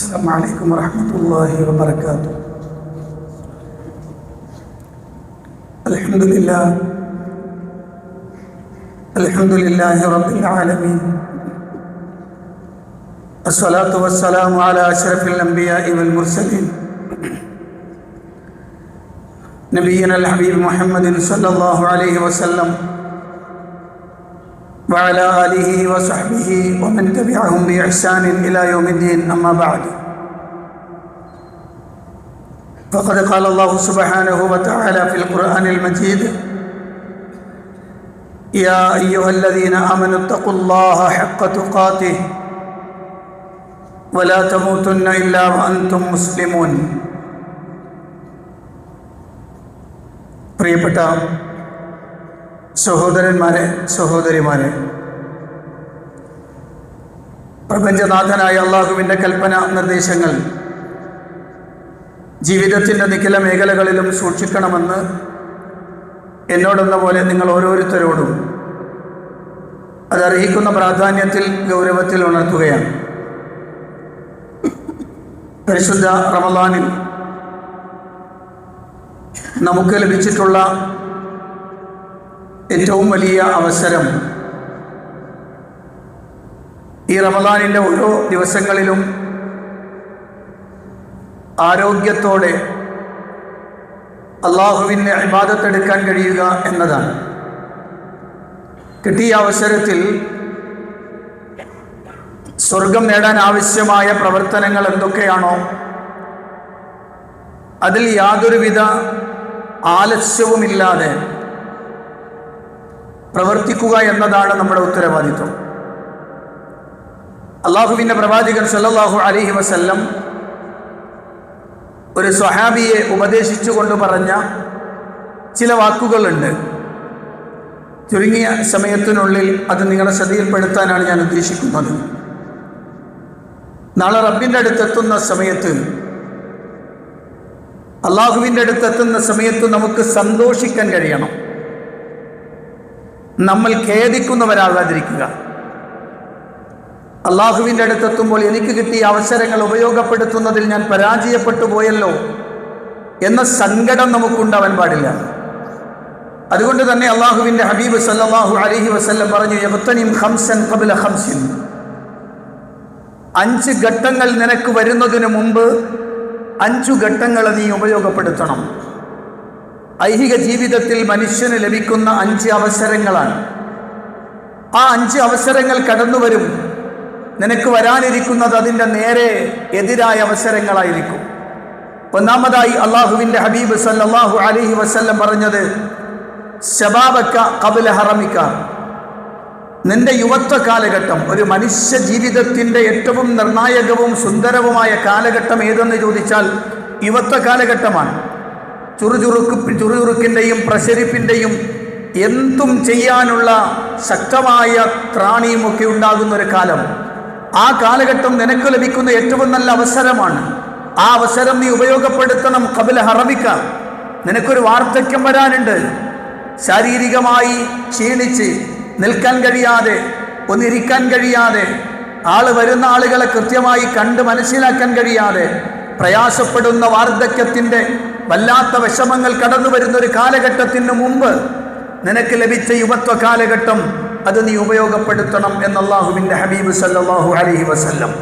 السلام عليكم ورحمة الله وبركاته. الحمد لله. الحمد لله رب العالمين. الصلاة والسلام على أشرف الأنبياء والمرسلين. نبينا الحبيب محمد صلى الله عليه وسلم. وعلى آله وصحبه ومن تبعهم بإحسان إلى يوم الدين أما بعد فقد قال الله سبحانه وتعالى في القرآن المجيد يا أيها الذين آمنوا اتقوا الله حق تقاته ولا تموتن إلا وأنتم مسلمون പ്രിയപ്പെട്ട സഹോദരന്മാരെ സഹോദരിമാരെ. പ്രപഞ്ചനാഥനായ അള്ളാഹുവിന്റെ കൽപ്പന നിർദ്ദേശങ്ങൾ ജീവിതത്തിന്റെ നിഖില മേഖലകളിലും സൂക്ഷിക്കണമെന്ന് എന്നോടെന്ന പോലെ നിങ്ങൾ ഓരോരുത്തരോടും അതർഹിക്കുന്ന പ്രാധാന്യത്തിൽ ഗൗരവത്തിൽ ഉണർത്തുകയാണ്. പരിശുദ്ധ റമദാനിൽ നമുക്ക് ലഭിച്ചിട്ടുള്ള ഏറ്റവും വലിയ അവസരം ഈ റമദാനിന്റെ ഓരോ ദിവസങ്ങളിലും ആരോഗ്യത്തോടെ അള്ളാഹുവിന്റെ അഭിവാദത്തെടുക്കാൻ കഴിയുക എന്നതാണ്. കിട്ടിയ അവസരത്തിൽ സ്വർഗം നേടാൻ ആവശ്യമായ പ്രവർത്തനങ്ങൾ എന്തൊക്കെയാണോ അതിൽ യാതൊരുവിധ ആലസ്യവുമില്ലാതെ പ്രവർത്തിക്കുക എന്നതാണ് നമ്മുടെ ഉത്തരവാദിത്വം. അള്ളാഹുവിന്റെ പ്രവാചകൻ സല്ലാഹു അലഹി വസല്ലം ഒരു സ്വഹാബിയെ ഉപദേശിച്ചുകൊണ്ട് പറഞ്ഞ ചില വാക്കുകളുണ്ട്. ചുരുങ്ങിയ സമയത്തിനുള്ളിൽ അത് നിങ്ങളുടെ ശ്രദ്ധയിൽപ്പെടുത്താനാണ് ഞാൻ ഉദ്ദേശിക്കുന്നത്. നാളെ റബ്ബിന്റെ അടുത്തെത്തുന്ന സമയത്ത് അള്ളാഹുവിന്റെ അടുത്തെത്തുന്ന സമയത്ത് നമുക്ക് സന്തോഷിക്കാൻ കഴിയണം. നമ്മൾ ഖേദിക്കുന്നവരാകാതിരിക്കുക അള്ളാഹുവിന്റെ അടുത്തെത്തുമ്പോൾ എനിക്ക് കിട്ടിയ അവസരങ്ങൾ ഉപയോഗപ്പെടുത്തുന്നതിൽ ഞാൻ പരാജയപ്പെട്ടു പോയല്ലോ എന്ന സങ്കടം നമുക്കുണ്ടാവാൻ പാടില്ല. അതുകൊണ്ട് തന്നെ അള്ളാഹുവിന്റെ ഹബീബ് സല്ലാഹു അലഹി വസ്ല്ലം പറഞ്ഞു ഹംസൻ ഹംസിൻ അഞ്ച് ഘട്ടങ്ങൾ നിനക്ക് വരുന്നതിന് മുമ്പ് അഞ്ചു ഘട്ടങ്ങൾ നീ ഉപയോഗപ്പെടുത്തണം. ഐഹിക ജീവിതത്തിൽ മനുഷ്യന് ലഭിക്കുന്ന അഞ്ച് അവസരങ്ങളാണ്. ആ അഞ്ച് അവസരങ്ങൾ കടന്നുവരും. നിനക്ക് വരാനിരിക്കുന്നത് അതിന്റെ നേരെ എതിരായ അവസരങ്ങളായിരിക്കും. ഒന്നാമതായി അള്ളാഹുവിന്റെ ഹബീബ് സല്ലാഹു അലഹി വസ്ല്ലം പറഞ്ഞത് ശബാബക്ക കബില ഹറമിക്ക. നിന്റെ യുവത്വ കാലഘട്ടം ഒരു മനുഷ്യ ജീവിതത്തിന്റെ ഏറ്റവും നിർണായകവും സുന്ദരവുമായ കാലഘട്ടം ഏതെന്ന് ചോദിച്ചാൽ യുവത്വ കാലഘട്ടമാണ്. ചുറുചുറുക്ക് ചുറുചുറുക്കിന്റെയും പ്രഷരിപ്പിന്റെയും എന്തും ചെയ്യാനുള്ള ശക്തമായ ത്രാണിയും ഒക്കെ ഉണ്ടാകുന്ന ഒരു കാലം. ആ കാലഘട്ടം നിനക്ക് ലഭിക്കുന്ന ഏറ്റവും നല്ല അവസരമാണ്. ആ അവസരം നീ ഉപയോഗപ്പെടുത്തണം കപില ഹറബിക്ക നിനക്കൊരു വാർദ്ധക്യം വരാനുണ്ട്. ശാരീരികമായി ക്ഷീണിച്ച് നിൽക്കാൻ കഴിയാതെ ഒന്നിരിക്കാൻ കഴിയാതെ ആൾ വരുന്ന ആളുകളെ കൃത്യമായി കണ്ട് മനസ്സിലാക്കാൻ കഴിയാതെ പ്രയാസപ്പെടുന്ന വാർദ്ധക്യത്തിന്റെ വല്ലാത്ത വിഷമങ്ങൾ കടന്നു വരുന്ന ഒരു കാലഘട്ടത്തിന് മുമ്പ് നിനക്ക് ലഭിച്ച യുവത്വ കാലഘട്ടം അത് നീ ഉപയോഗപ്പെടുത്തണം എന്നല്ലാഹുവിന്റെ ഹബീബ് സല്ലാഹു അലഹി വസല്ലം.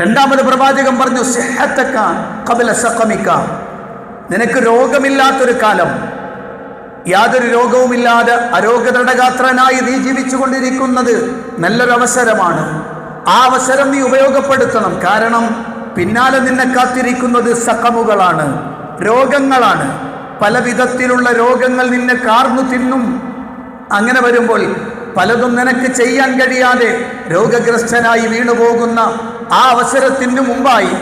രണ്ടാമത് പ്രവാചകം പറഞ്ഞു നിനക്ക് രോഗമില്ലാത്തൊരു കാലം. യാതൊരു രോഗവുമില്ലാതെ അരോഗതടകാത്രനായി നീ ജീവിച്ചുകൊണ്ടിരിക്കുന്നത് നല്ലൊരു അവസരമാണ് ആ അവസരം നീ ഉപയോഗപ്പെടുത്തണം. കാരണം പിന്നാലെ നിന്നെ കാത്തിരിക്കുന്നത് സഖമുകളാണ്. രോഗങ്ങളാണ്. പല വിധത്തിലുള്ള രോഗങ്ങൾ നിന്നെ കാർന്നു തിന്നും. അങ്ങനെ വരുമ്പോൾ പലതും നിനക്ക് ചെയ്യാൻ കഴിയാതെ രോഗഗ്രസ്തനായി വീണുപോകുന്ന ആ അവസരത്തിന് മുമ്പായി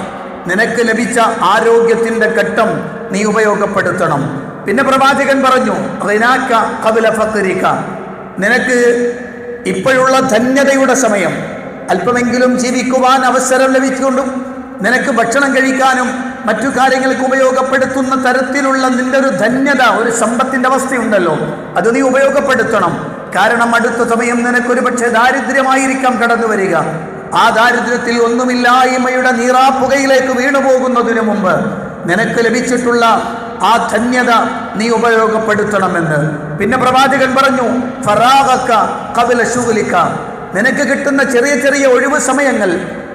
നിനക്ക് ലഭിച്ച ആരോഗ്യത്തിന്റെ ഘട്ടം നീ ഉപയോഗപ്പെടുത്തണം. പിന്നെ പ്രവാചകൻ പറഞ്ഞു റിനാക്ക കപില ഫക്കരിക്ക നിനക്ക് ഇപ്പോഴുള്ള ധന്യതയുടെ സമയം അല്പമെങ്കിലും ജീവിക്കുവാൻ അവസരം ലഭിച്ചുകൊണ്ടും നിനക്ക് ഭക്ഷണം കഴിക്കാനും മറ്റു കാര്യങ്ങൾക്ക് ഉപയോഗപ്പെടുത്തുന്ന തരത്തിലുള്ള നിന്റെ ഒരു ധന്യത ഒരു സമ്പത്തിന്റെ അവസ്ഥയുണ്ടല്ലോ. അത് നീ ഉപയോഗപ്പെടുത്തണം. കാരണം അടുത്ത സമയം നിനക്കൊരു പക്ഷേ ദാരിദ്ര്യമായിരിക്കാം കടന്നു വരിക ആ ദാരിദ്ര്യത്തിൽ ഒന്നുമില്ലായ്മയുടെ നീറാപ്പുകയിലേക്ക് വീണുപോകുന്നതിനു മുമ്പ് നിനക്ക് ലഭിച്ചിട്ടുള്ള ആ ധന്യത നീ ഉപയോഗപ്പെടുത്തണമെന്ന്. പിന്നെ പ്രവാചകൻ പറഞ്ഞു ഫറാഹക്ക കപില ശൂലിക്ക. നിനക്ക് കിട്ടുന്ന ചെറിയ ചെറിയ ഒഴിവ് സമയങ്ങൾ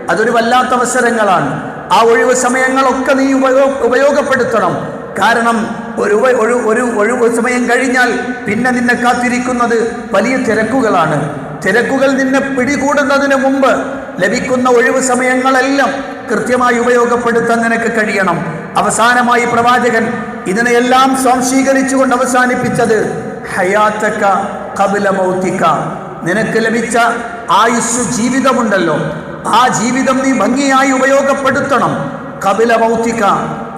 അതൊരു വല്ലാത്ത അവസരങ്ങളാണ്. ആ ഒഴിവ് സമയങ്ങളൊക്കെ നീ ഉപയോഗ ഉപയോഗപ്പെടുത്തണം. കാരണം ഒരു ഒരു ഒരു ഒഴിവ് സമയം കഴിഞ്ഞാൽ പിന്നെ നിന്നെ കാത്തിരിക്കുന്നത് വലിയ തിരക്കുകളാണ്. തിരക്കുകൾ നിന്നെ പിടികൂടുന്നതിന് മുമ്പ് ലഭിക്കുന്ന ഒഴിവ് സമയങ്ങളെല്ലാം കൃത്യമായി ഉപയോഗപ്പെടുത്താൻ നിനക്ക് കഴിയണം. അവസാനമായി പ്രവാചകൻ ഇതിനെയെല്ലാം സ്വാംശീകരിച്ചുകൊണ്ട് അവസാനിപ്പിച്ചത് ഹയാത്തക്ക കപില മൗത്തിക്ക. നിനക്ക് ലഭിച്ച ആയുസ് ജീവിതമുണ്ടല്ലോ. ആ ജീവിതം നീ ഭംഗിയായി ഉപയോഗപ്പെടുത്തണം. കപില മൗത്തിക്ക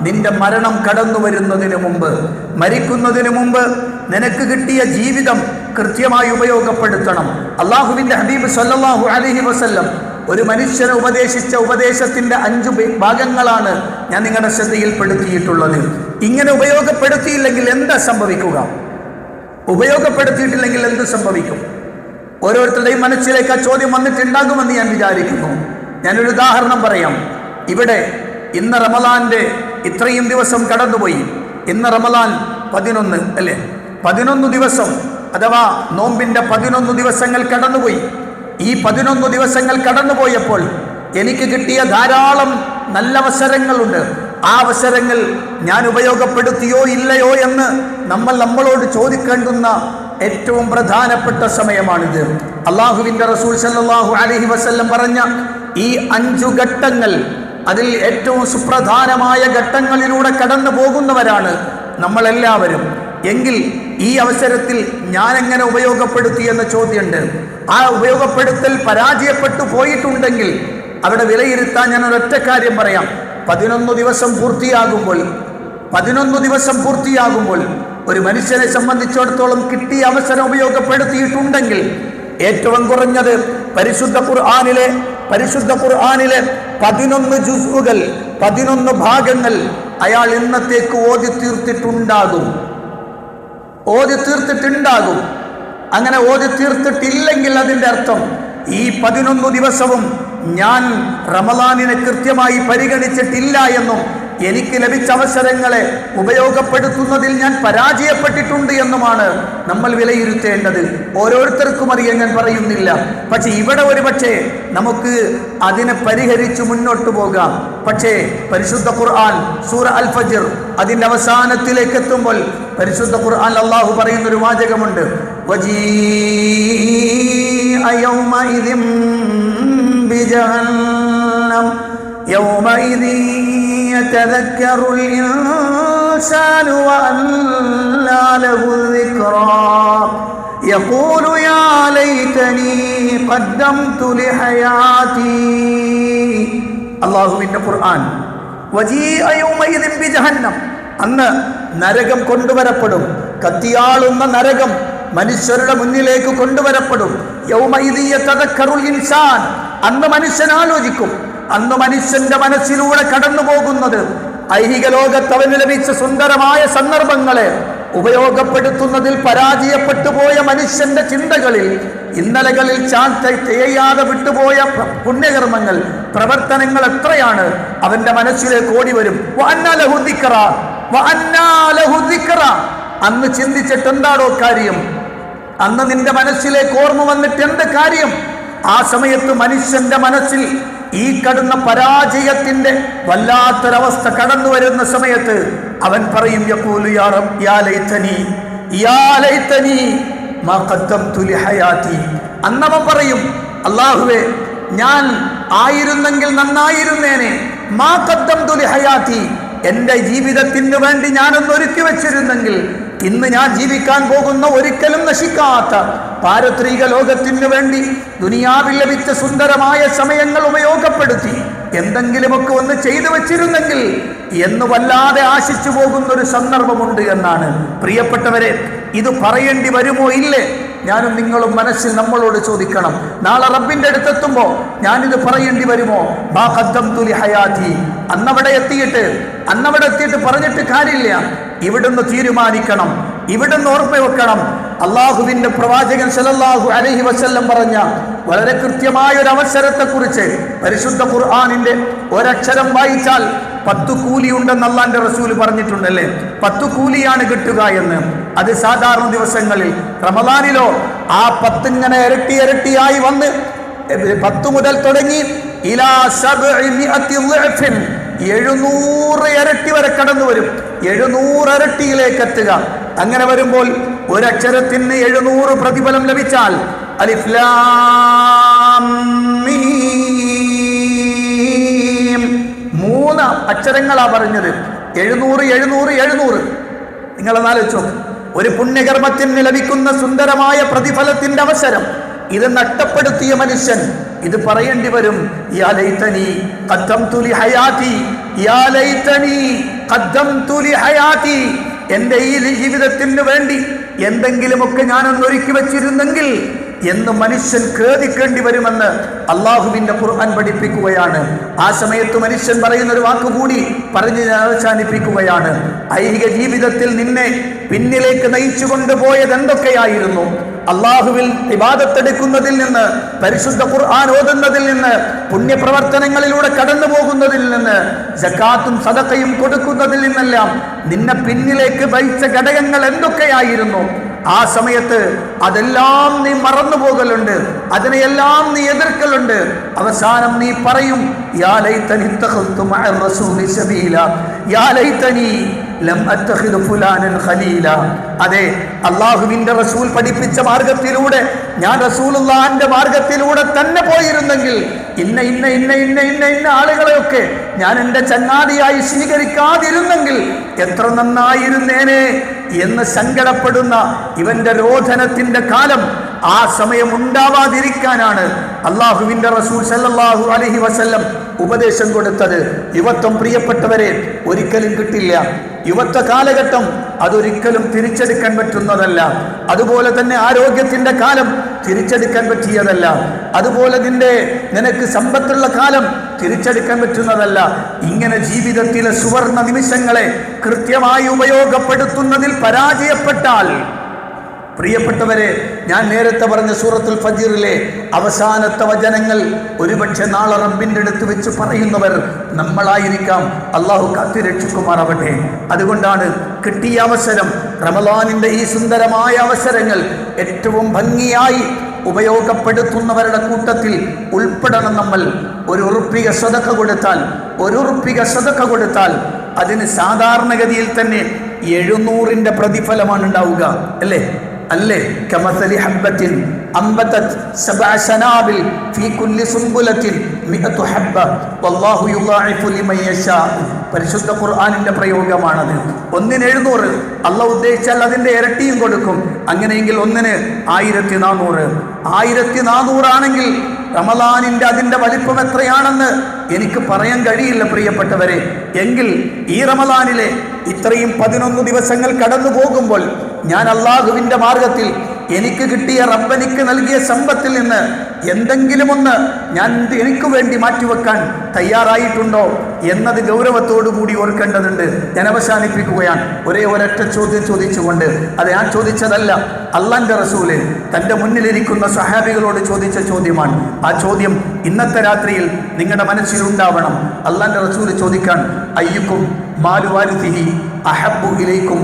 നിന്റെ മരണം കടന്നു വരുന്നതിന് മുമ്പ് മരിക്കുന്നതിന് മുമ്പ് നിനക്ക് കിട്ടിയ ജീവിതം കൃത്യമായി ഉപയോഗപ്പെടുത്തണം. അള്ളാഹുവിന്റെ ഹബീബ് സല്ലാഹു അലഹി വസല്ലം ഒരു മനുഷ്യനെ ഉപദേശിച്ച ഉപദേശത്തിന്റെ അഞ്ച് ഭാഗങ്ങളാണ് ഞാൻ നിങ്ങളുടെ ശ്രദ്ധയിൽപ്പെടുത്തിയിട്ടുള്ളത്. ഇങ്ങനെ ഉപയോഗപ്പെടുത്തിയില്ലെങ്കിൽ എന്താ സംഭവിക്കുക? ഉപയോഗപ്പെടുത്തിയിട്ടില്ലെങ്കിൽ എന്ത് സംഭവിക്കും? ഓരോരുത്തരുടെയും മനസ്സിലേക്ക് ആ ചോദ്യം വന്നിട്ടുണ്ടാകുമെന്ന് ഞാൻ വിചാരിക്കുന്നു. ഞാനൊരു ഉദാഹരണം പറയാം. ഇവിടെ ഇന്ന് റമലാന്റെ ഇത്രയും ദിവസം കടന്നുപോയി. ഇന്ന് റമലാൻ പതിനൊന്ന് അല്ലേ? പതിനൊന്ന് ദിവസം അഥവാ നോമ്പിന്റെ പതിനൊന്ന് ദിവസങ്ങൾ കടന്നുപോയി. ഈ പതിനൊന്ന് ദിവസങ്ങൾ കടന്നുപോയപ്പോൾ എനിക്ക് കിട്ടിയ ധാരാളം നല്ല അവസരങ്ങളുണ്ട്. ആ അവസരങ്ങൾ ഞാൻ ഉപയോഗപ്പെടുത്തിയോ ഇല്ലയോ എന്ന് നമ്മൾ നമ്മളോട് ചോദിക്കേണ്ടുന്ന ഏറ്റവും പ്രധാനപ്പെട്ട സമയമാണിത്. അള്ളാഹുവിന്റെ റസൂൽ സല്ലാഹു അലഹി വസ്ല്ലം പറഞ്ഞ ഈ അഞ്ചു ഘട്ടങ്ങൾ അതിൽ ഏറ്റവും സുപ്രധാനമായ ഘട്ടങ്ങളിലൂടെ കടന്നു പോകുന്നവരാണ് നമ്മളെല്ലാവരും. എങ്കിൽ ഈ അവസരത്തിൽ ഞാൻ എങ്ങനെ ഉപയോഗപ്പെടുത്തി എന്ന ചോദ്യമുണ്ട്. ആ ഉപയോഗപ്പെടുത്തൽ പരാജയപ്പെട്ടു പോയിട്ടുണ്ടെങ്കിൽ അവിടെ വിലയിരുത്താൻ ഞാൻ ഒരൊറ്റ കാര്യം പറയാം. പതിനൊന്ന് ദിവസം പൂർത്തിയാകുമ്പോൾ പതിനൊന്ന് ദിവസം പൂർത്തിയാകുമ്പോൾ ഒരു മനുഷ്യനെ സംബന്ധിച്ചിടത്തോളം കിട്ടിയ അവസരം ഉപയോഗപ്പെടുത്തിയിട്ടുണ്ടെങ്കിൽ ഏറ്റവും കുറഞ്ഞത് പരിശുദ്ധ ഖുർആാനിലെ പരിശുദ്ധ ഖുർആാനിലെ പതിനൊന്ന് ജുസുകൾ പതിനൊന്ന് ഭാഗങ്ങൾ അയാൾ ഇന്നത്തേക്ക് ഓതി തീർത്തിട്ടുണ്ടാകും. ഓതി തീർത്തിട്ടുണ്ടാകും. അങ്ങനെ ഓതി തീർത്തിട്ടില്ലെങ്കിൽ അതിന്റെ അർത്ഥം ഈ പതിനൊന്ന് ദിവസവും ഞാൻ റമലാനിനെ കൃത്യമായി പരിഗണിച്ചിട്ടില്ല എന്നും എനിക്ക് ലഭിച്ച അവസരങ്ങളെ ഉപയോഗപ്പെടുത്തുന്നതിൽ ഞാൻ പരാജയപ്പെട്ടിട്ടുണ്ട് എന്നുമാണ് നമ്മൾ വിലയിരുത്തേണ്ടത് ഓരോരുത്തർക്കും അറിയാൻ ഞാൻ പറയുന്നില്ല പക്ഷെ ഇവിടെ ഒരു പക്ഷേ നമുക്ക് അതിനെ പരിഹരിച്ചു മുന്നോട്ട് പോകാം പക്ഷേ പരിശുദ്ധ ഖുർആൻ സൂറ അൽ ഫജിർ അതിൻ്റെ അവസാനത്തിലേക്ക് എത്തുമ്പോൾ പരിശുദ്ധ ഖുർആൻ അള്ളാഹു പറയുന്ന ഒരു വാചകമുണ്ട് وجيء يومئذ بجهنم يومئذ يتذكر الإنسان وأنى له الذكرى يقول يا ليتني قدمت لحياتي അള്ളാഹുവിൻ്റെ ഖുർആൻ വജീഅ യൗമഇദിൻ ബിജഹന്നം അന്ന് നരകം കൊണ്ടുവരപ്പെടും കത്തിയാളുന്ന നരകം മനുഷ്യരുടെ മുന്നിലേക്ക് കൊണ്ടുവരപ്പെടും യൗമഇദിയ തദക്കറുൽ ഇൻസാൻ അന്ന് മനുഷ്യൻ ആലോചിക്കും അന്ന് മനുഷ്യന്റെ മനസ്സിലൂടെ കടന്നു പോകുന്നത് ഐഹിക ലോകത്ത് അവന് ലഭിച്ച സുന്ദരമായ സന്ദർഭങ്ങളെ ഉപയോഗപ്പെടുത്തുന്നതിൽ പരാജയപ്പെട്ടു പോയ മനുഷ്യന്റെ ചിന്തകളിൽ ഇന്നലകളിൽ ചെയ്യാതെ വിട്ടുപോയ പുണ്യകർമ്മങ്ങൾ പ്രവർത്തനങ്ങൾ എത്രയാണ് അവന്റെ മനസ്സിലേക്ക് ഓടി വരും. അന്ന് ചിന്തിച്ചിട്ട് എന്താണോ കാര്യം? അന്ന് നിന്റെ മനസ്സിലേക്ക് ഓർമ്മ വന്നിട്ട് എന്ത് കാര്യം? ആ സമയത്ത് മനുഷ്യന്റെ മനസ്സിൽ ഈ കടുന്ന പരാജയത്തിന്റെ വല്ലാത്തൊരവസ്ഥ കടന്നു വരുന്ന സമയത്ത് അവൻ പറയും അന്നവൻ പറയും അള്ളാഹുവേ ഞാൻ ആയിരുന്നെങ്കിൽ നന്നായിരുന്നേനെ. മാ കദ്ദം തുലി ഹയാത്തി എന്റെ ജീവിതത്തിന് വേണ്ടി ഞാനൊന്ന് ഒരുക്കി വെച്ചിരുന്നെങ്കിൽ ഇന്ന് ഞാൻ ജീവിക്കാൻ പോകുന്ന ഒരിക്കലും നശിക്കാത്ത പാരത്രിക ലോകത്തിനു വേണ്ടി ദുനിയാവിൽ ലഭിച്ച സുന്ദരമായ സമയങ്ങൾ ഉപയോഗപ്പെടുത്തി എന്തെങ്കിലുമൊക്കെ ഒന്ന് ചെയ്തു വച്ചിരുന്നെങ്കിൽ എന്ന് വല്ലാതെ ആശിച്ചു പോകുന്ന ഒരു സന്ദർഭമുണ്ട് എന്നാണ്. പ്രിയപ്പെട്ടവരെ ഇത് പറയേണ്ടി വരുമോ? ഇല്ലേ? ഞാനും നിങ്ങളും മനസ്സിൽ നമ്മളോട് ചോദിക്കണം. നാളെ റബ്ബിന്റെ അടുത്തെത്തുമ്പോൾ ഞാനിത് പറയേണ്ടി വരുമോ? മാ ഖദ്ദംതു ലി ഹയാതി അന്നവിടെ എത്തിയിട്ട് അന്നവിടെ എത്തിയിട്ട് പറഞ്ഞിട്ട് കാര്യമില്ല. ഇവിടുന്ന് തീരുമാനിക്കണം ഇവിടുന്ന് ഓർമ്മ വെക്കണം. പ്രവാചകൻ സലല്ലാഹു അലഹി വസല്ലം പറഞ്ഞ വളരെ കൃത്യമായ ഒരു അവസരത്തെക്കുറിച്ച് പരിശുദ്ധ ഖുർആാനിന്റെ ഒരക്ഷരം വായിച്ചാൽ പത്തു കൂലിയുണ്ടെന്ന് അള്ളാന്റെ റസൂൽ പറഞ്ഞിട്ടുണ്ടല്ലേ? പത്തു കൂലിയാണ് കിട്ടുക എന്ന്. അത് സാധാരണ ദിവസങ്ങളിൽ റമദാനിലോ ആ പത്തിങ്ങനെ ഇരട്ടി ഇരട്ടിയായി വന്ന് പത്ത് മുതൽ തുടങ്ങി ഇലാ എഴുന്നൂറ് ഇരട്ടി വരെ കടന്നു വരും. എഴുന്നൂറ് ഇരട്ടിയിലേക്ക് എത്തുക. അങ്ങനെ വരുമ്പോൾ ഒരക്ഷരത്തിന് എഴുന്നൂറ് പ്രതിഫലം ലഭിച്ചാൽ അലിഫ്ലാം. മൂന്ന് അക്ഷരങ്ങളാ പറഞ്ഞത്. എഴുന്നൂറ് എഴുന്നൂറ് എഴുന്നൂറ്. നിങ്ങളൊന്ന് ആലോചിച്ചോ. ഒരു പുണ്യകർമ്മത്തിന് ലഭിക്കുന്ന സുന്ദരമായ പ്രതിഫലത്തിന്റെ അവസരം. ഇത് നഷ്ടപ്പെടുത്തിയ മനുഷ്യൻ ഇത് പറയേണ്ടി വരും. എന്റെ ഈ ജീവിതത്തിന് വേണ്ടി എന്തെങ്കിലുമൊക്കെ ഞാനൊന്ന് ഒരുക്കി വച്ചിരുന്നെങ്കിൽ എന്ന് മനുഷ്യൻ ഖേദിക്കേണ്ടി വരുമെന്ന് അള്ളാഹുവിന്റെ ഖുർആൻ പഠിപ്പിക്കുകയാണ്. ആ സമയത്ത് മനുഷ്യൻ പറയുന്ന ഒരു വാക്കുകൂടി പറഞ്ഞ് ഞാൻ അവസാനിപ്പിക്കുകയാണ്. ഐഹിക ജീവിതത്തിൽ നിന്നെ പിന്നിലേക്ക് നയിച്ചു കൊണ്ടുപോയത് എന്തൊക്കെയായിരുന്നു അള്ളാഹുവിൽ വിവാദത്തെടുക്കുന്നതിൽ നിന്ന് പരിശുദ്ധ ഖുർആൻ ഓതുന്നതിൽ നിന്ന് പുണ്യപ്രവർത്തനങ്ങളിലൂടെ കടന്നു പോകുന്നതിൽ നിന്ന് ജക്കാത്തും സദക്കയും കൊടുക്കുന്നതിൽ നിന്നെല്ലാം നിന്നെ പിന്നിലേക്ക് വഹിച്ച ഘടകങ്ങൾ എന്തൊക്കെയായിരുന്നു? ആ സമയത്ത് അതെല്ലാം നീ മറന്നു പോകലുണ്ട് അതിനെയെല്ലാം നീ എതിർക്കലുണ്ട്. അവസാനം നീ പറയും യാ ലൈതനി തഖൽതു റസൂലി സബീല യാ ലൈതനി അതെ അള്ളാഹുവിന്റെ റസൂൽ പഠിപ്പിച്ച മാർഗത്തിലൂടെ ഞാൻ റസൂലുള്ളാഹിന്റെ മാർഗത്തിലൂടെ തന്നെ പോയിരുന്നെങ്കിൽ ഇന്ന ഇന്ന ഇന്ന ഇന്ന ഇന്ന ഇന്ന ആളുകളെയൊക്കെ ഞാൻ എന്റെ ചങ്ങാതിയായി സ്വീകരിക്കാതിരുന്നെങ്കിൽ എത്ര നന്നായിരുന്നേനെ എന്ന് സങ്കടപ്പെടുന്ന ഇവന്റെ രോധനത്തിന്റെ കാലം ആ സമയം ഉണ്ടാവാതിരിക്കാനാണ് അള്ളാഹുവിന്റെ റസൂൽ സല്ലാഹു അലഹി വസല്ലം ഉപദേശം കൊടുത്തത്. യുവത്വം പ്രിയപ്പെട്ടവരെ ഒരിക്കലും കിട്ടില്ല. യുവത്വ കാലഘട്ടം അതൊരിക്കലും തിരിച്ചെടുക്കാൻ പറ്റുന്നതല്ല. അതുപോലെ തന്നെ ആരോഗ്യത്തിന്റെ കാലം തിരിച്ചെടുക്കാൻ പറ്റിയതല്ല. അതുപോലെ നിന്റെ നിനക്ക് സമ്പത്തുള്ള കാലം തിരിച്ചെടുക്കാൻ പറ്റുന്നതല്ല. ഇങ്ങനെ ജീവിതത്തിലെ സുവർണ നിമിഷങ്ങളെ കൃത്യമായി ഉപയോഗപ്പെടുത്തുന്നതിൽ പരാജയപ്പെട്ടാൽ പ്രിയപ്പെട്ടവരെ ഞാൻ നേരത്തെ പറഞ്ഞ സൂറത്തുൽ ഫജീറിലെ അവസാനത്തെ വചനങ്ങൾ ഒരുപക്ഷെ നാളെ റബ്ബിന്റെ അടുത്ത് വെച്ച് പറയുന്നവർ നമ്മളായിരിക്കാം. അള്ളാഹു കാത്തിരക്ഷിക്കുമാറാവട്ടെ അതുകൊണ്ടാണ് കിട്ടിയ അവസരം റമലാനിന്റെ ഈ സുന്ദരമായ അവസരങ്ങൾ ഏറ്റവും ഭംഗിയായി ഉപയോഗപ്പെടുത്തുന്നവരുടെ കൂട്ടത്തിൽ ഉൾപ്പെടണം നമ്മൾ. ഒരു ഉറുപ്പിക സ്വതക്ക കൊടുത്താൽ ഒരു ഉറുപ്പിക സ്വതക്ക കൊടുത്താൽ അതിന് സാധാരണഗതിയിൽ തന്നെ എഴുന്നൂറിന്റെ പ്രതിഫലമാണ് ഉണ്ടാവുക അല്ലേ? അല്ലേ? കമസലി ഹബ്ബത്തിൻ അമ്പതത് സബഅ സനാബിൽ ഫീ കുല്ലി സുംബുലത്തിൻ മിഅതു ഹബ്ബ. വല്ലാഹു യുളാഇഫു ലിമൻ യശാ. പരിശുദ്ധ ഖുർആനിന്റെ പ്രയോഗമാണത്. ഒന്നിന് എഴുന്നൂറ്. അള്ളാഹ് ഉദ്ദേശിച്ചാൽ അതിന്റെ ഇരട്ടിയും കൊടുക്കും. അങ്ങനെയെങ്കിൽ ഒന്നിന് ആയിരത്തി നാനൂറ് ആയിരത്തി നാനൂറാണെങ്കിൽ റമലാനിന്റെ അതിന്റെ വലിപ്പം എത്രയാണെന്ന് എനിക്ക് പറയാൻ കഴിയില്ല പ്രിയപ്പെട്ടവരെ. എങ്കിൽ ഈ റമലാനിലെ ഇത്രയും പതിനൊന്ന് ദിവസങ്ങൾ കടന്നു പോകുമ്പോൾ ഞാൻ അള്ളാഹുവിന്റെ മാർഗത്തിൽ എനിക്ക് കിട്ടിയ റബ്ബനിക്ക് നൽകിയ സമ്പത്തിൽ നിന്ന് എന്തെങ്കിലുമൊന്ന് ഞാൻ എനിക്ക് വേണ്ടി മാറ്റിവെക്കാൻ തയ്യാറായിട്ടുണ്ടോ? എന്നത് ഗൗരവത്തോടു കൂടി ഓർക്കേണ്ടതുണ്ട്. ഞാൻ അവസാനിപ്പിക്കുകയാണ് ഒരേ ഒരൊറ്റ ചോദ്യം ചോദിച്ചുകൊണ്ട്. അത് ഞാൻ ചോദിച്ചതല്ല. അള്ളാന്റെ റസൂൽ തന്റെ മുന്നിലിരിക്കുന്ന സഹാബികളോട് ചോദിച്ച ചോദ്യമാണ്. ആ ചോദ്യം ഇന്നത്തെ രാത്രിയിൽ നിങ്ങളുടെ മനസ്സിലുണ്ടാവണം. അള്ളാന്റെ റസൂൽ ചോദിക്കാൻ അയ്യക്കും മാലുവാരുതിഹി അഹബു ഇലൈക്കും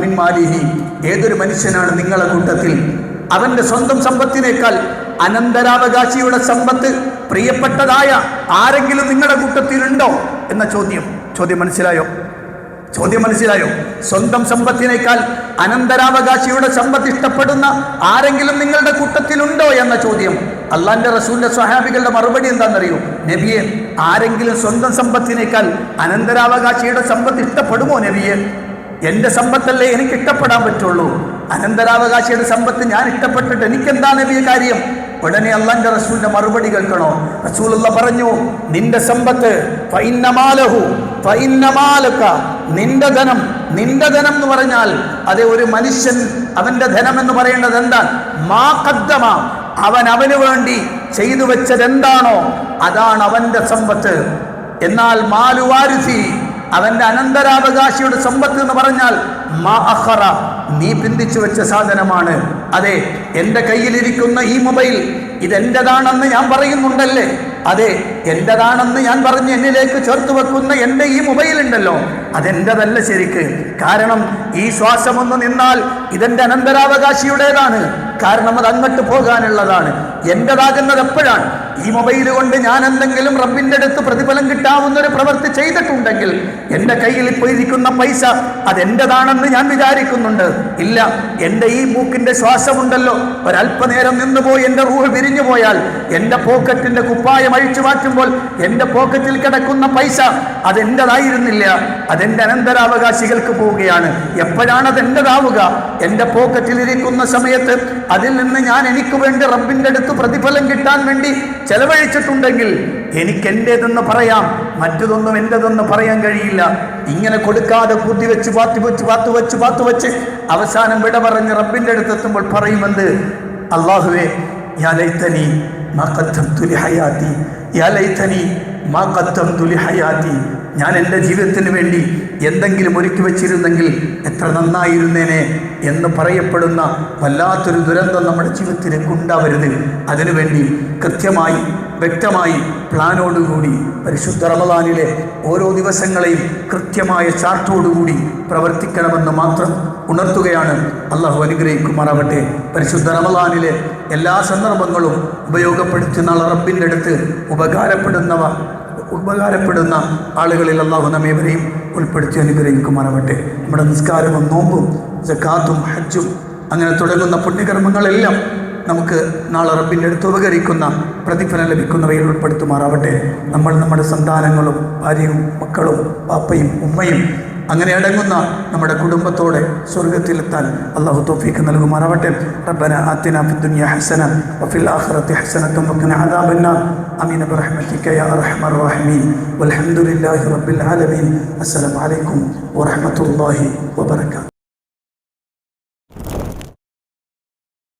മിൻമാലിഹി ഏതൊരു മനുഷ്യനാണ് നിങ്ങളുടെ കൂട്ടത്തിൽ? അവന്റെ സ്വന്തം സമ്പത്തിനേക്കാൾ അനന്തരാവകാശിയുടെ സമ്പത്ത് പ്രിയപ്പെട്ടതായ ആരെങ്കിലും നിങ്ങളുടെ കൂട്ടത്തിലുണ്ടോ എന്ന ചോദ്യം. ചോദ്യം മനസ്സിലായോ? ചോദ്യം മനസ്സിലായോ? സ്വന്തം സമ്പത്തിനേക്കാൾ അനന്തരാവകാശിയുടെ സമ്പത്ത് ഇഷ്ടപ്പെടുന്ന ആരെങ്കിലും നിങ്ങളുടെ കൂട്ടത്തിലുണ്ടോ എന്ന ചോദ്യം. അള്ളാന്റെ റസൂലിന്റെ സ്വഹാബികളുടെ മറുപടി എന്താണെന്നറിയോ? നബിയെ ആരെങ്കിലും സ്വന്തം സമ്പത്തിനേക്കാൾ അനന്തരാവകാശിയുടെ സമ്പത്ത് ഇഷ്ടപ്പെടുമോ നബിയെ? എന്റെ സമ്പത്തല്ലേ എനിക്ക് ഇഷ്ടപ്പെടാൻ പറ്റുള്ളൂ. അനന്തരാവകാശിയുടെ സമ്പത്ത് ഞാൻ ഇഷ്ടപ്പെട്ടിട്ട് എനിക്കെന്താ നബിയ കാര്യം? ഉടനെ അള്ളാന്റെ റസൂലിന്റെ മറുപടി കേൾക്കണോ? റസൂലുള്ള പറഞ്ഞു നിന്റെ സമ്പത്ത് നിന്റെ ധനം നിന്റെ ധനം എന്ന് പറഞ്ഞാൽ അത് ഒരു മനുഷ്യൻ അവന്റെ ധനം എന്ന് പറയേണ്ടത് എന്താണ്? മാ കദ്ദമ അവൻ അവന് വേണ്ടി ചെയ്തു വെച്ചത് എന്താണോ അതാണ് അവന്റെ സമ്പത്ത്. എന്നാൽ മാലുവാരിസി അവന്റെ അനന്തരാവകാശിയുടെ സമ്പത്ത് എന്ന് പറഞ്ഞാൽ നീ പിന്തിച്ചു വെച്ച സാധനമാണ്. അതെ എന്റെ കയ്യിലിരിക്കുന്ന ഈ മൊബൈൽ ഇതെന്റെതാണെന്ന് ഞാൻ പറയുന്നുണ്ടല്ലേ? അതെ എന്റെതാണെന്ന് ഞാൻ പറഞ്ഞ് എന്നിലേക്ക് ചേർത്ത് വെക്കുന്ന എന്റെ ഈ മൊബൈൽ ഉണ്ടല്ലോ അതെന്റെതല്ല ശരിക്ക്. കാരണം ഈ ശ്വാസമൊന്ന് നിന്നാൽ ഇതെന്റെ അനന്തരാവകാശിയുടേതാണ്. കാരണം അത് അങ്ങോട്ട് പോകാനുള്ളതാണ്. എന്റെതാകുന്നത് എപ്പോഴാണ്? ഈ മൊബൈൽ കൊണ്ട് ഞാൻ എന്തെങ്കിലും റബ്ബിന്റെ അടുത്ത് പ്രതിഫലം കിട്ടാവുന്ന ഒരു പ്രവൃത്തി ചെയ്തിട്ടുണ്ടെങ്കിൽ എന്റെ കയ്യിൽ ഇപ്പോൾ ഇരിക്കുന്ന പൈസ അതെന്റെതാണെന്ന് ഞാൻ വിചാരിക്കുന്നുണ്ട്. ഇല്ല എന്റെ ഈ മൂക്കിന്റെ ശ്വാസമുണ്ടല്ലോ ഒരല്പനേരം നിന്നുപോയി എന്റെ റൂഹ് വിരിഞ്ഞു പോയാൽ എന്റെ പോക്കറ്റിന്റെ കുപ്പായം അഴിച്ചു മാറ്റുമ്പോൾ എന്റെ പോക്കറ്റിൽ കിടക്കുന്ന പൈസ അതെന്റെതായിരുന്നില്ല. അതെന്റെ അനന്തരാവകാശികൾക്ക് പോവുകയാണ്. എപ്പോഴാണ് അത് എന്റെതാവുക എന്റെ പോക്കറ്റിലിരിക്കുന്ന സമയത്ത് അതിൽ നിന്ന് ഞാൻ എനിക്ക് വേണ്ടി റബ്ബിന്റെ അടുത്ത് പ്രതിഫലം കിട്ടാൻ വേണ്ടി ചെലവഴിച്ചിട്ടുണ്ടെങ്കിൽ എനിക്ക് എന്റേതെന്ന് പറയാം. മറ്റതൊന്നും എന്റെതെന്ന് പറയാൻ കഴിയില്ല. ഇങ്ങനെ കൊടുക്കാതെ കൂട്ടി വെച്ച് പാത്തി വെച്ച് പാത്തു വെച്ച് പാത്തു വെച്ച് അവസാനം വിട പറഞ്ഞ് റബ്ബിന്റെ അടുത്ത് എത്തുമ്പോൾ പറയുമെന്ത്? അള്ളാഹുവേ യാ ലൈത്തനി ഹയാത്തി ഖദ്ദംതു ലിഹയാതി കത്തം തുലി ഹയാത്തി ഞാൻ എന്റെ ജീവിതത്തിന് വേണ്ടി എന്തെങ്കിലും ഒരുക്കി വച്ചിരുന്നെങ്കിൽ എത്ര നന്നായിരുന്നേനെ എന്ന് പറയപ്പെടുന്ന വല്ലാത്തൊരു ദുരന്തം നമ്മുടെ ജീവിതത്തിലേക്ക് ഉണ്ടാവരുത്. അതിനുവേണ്ടി കൃത്യമായി വ്യക്തമായി പ്ലാനോടുകൂടി പരിശുദ്ധ റമദാനിലെ ഓരോ ദിവസങ്ങളെയും കൃത്യമായ ചാർട്ടോടുകൂടി പ്രവർത്തിക്കണമെന്ന് മാത്രം ഉണർത്തുകയാണ്. അള്ളാഹു അനുഗ്രഹിക്കുമാറാവട്ടെ. പരിശുദ്ധ റമദാനിലെ എല്ലാ സന്ദർഭങ്ങളും ഉപയോഗപ്പെടുത്തുന്ന റബ്ബിന്റെ അടുത്ത് ഉപകാരപ്പെടുന്നവ ഉപകാരപ്പെടുന്ന ആളുകളിൽ അള്ളാഹു നമ്മേവരെയും ഉൾപ്പെടുത്തി അനുഗ്രഹിക്കുമാറാവട്ടെ. നമ്മുടെ നിസ്കാരവും നോമ്പും ജക്കാത്തും ഹജ്ജും അങ്ങനെ തുടങ്ങുന്ന പുണ്യകർമ്മങ്ങളെല്ലാം നമുക്ക് നാളെ റബ്ബിന്റെ അടുത്ത് ഉപകരിക്കുന്ന പ്രതിഫലം ലഭിക്കുന്നവയിൽ ഉൾപ്പെടുത്തുമാറാവട്ടെ. നമ്മൾ നമ്മുടെ സന്താനങ്ങളും ഭാര്യയും മക്കളും പാപ്പയും ഉമ്മയും അങ്ങനെ അടങ്ങുന്ന നമ്മുടെ കുടുംബത്തോടെ സ്വർഗത്തിലെത്താൻ അള്ളാഹു തോഫീക്ക് നൽകുമാറാവട്ടെ. റബ്ബന ആത്തിന ഫിദ്ദുനിയ ദുനിയ ഹസന വഫിൽ ആഖിറത്തി ഹസനത്തും വഖിന അദാബന്ന അമീൻ. ബിറഹ്മതിക യാ അർഹമർ റഹീമീൻ. വൽഹംദുലില്ലാഹി റബ്ബിൽ ആലമീൻ. അസ്സലാമു അലൈക്കും വറഹ്മത്തുള്ളാഹി വബറകാതുഹു.